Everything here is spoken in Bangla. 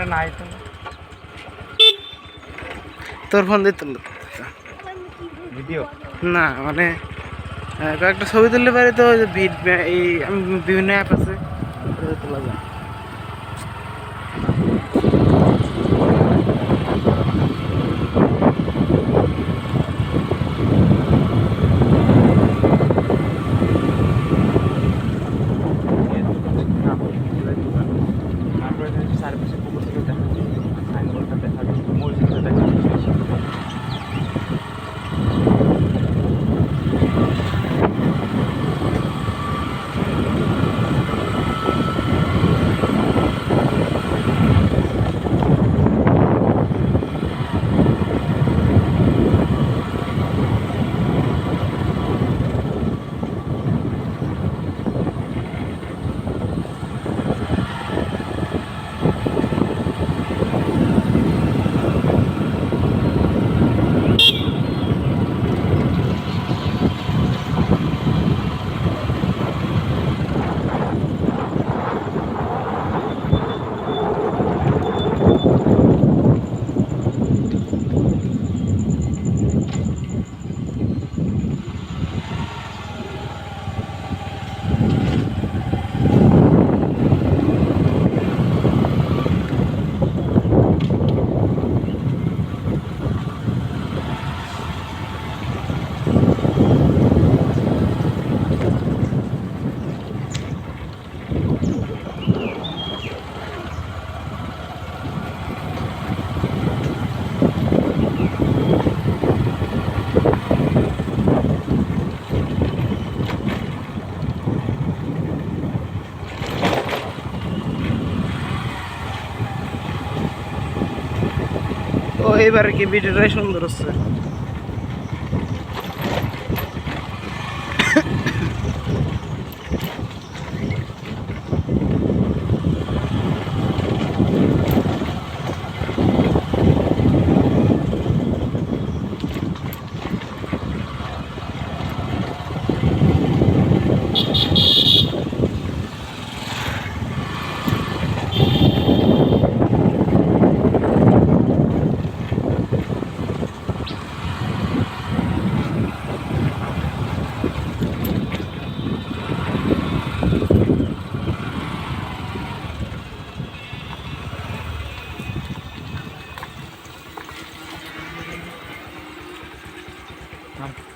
আরে নাই তো তোর ফোন দিয়ে দিত ভিডিও না মানে একটা কয়েকটা ছবি তুললে পারে তো এই আমি বিভিন্ন অ্যাপ আছে তোলা যায়। ও এবারে কি ভিডিওটাই সুন্দর হচ্ছে? I'm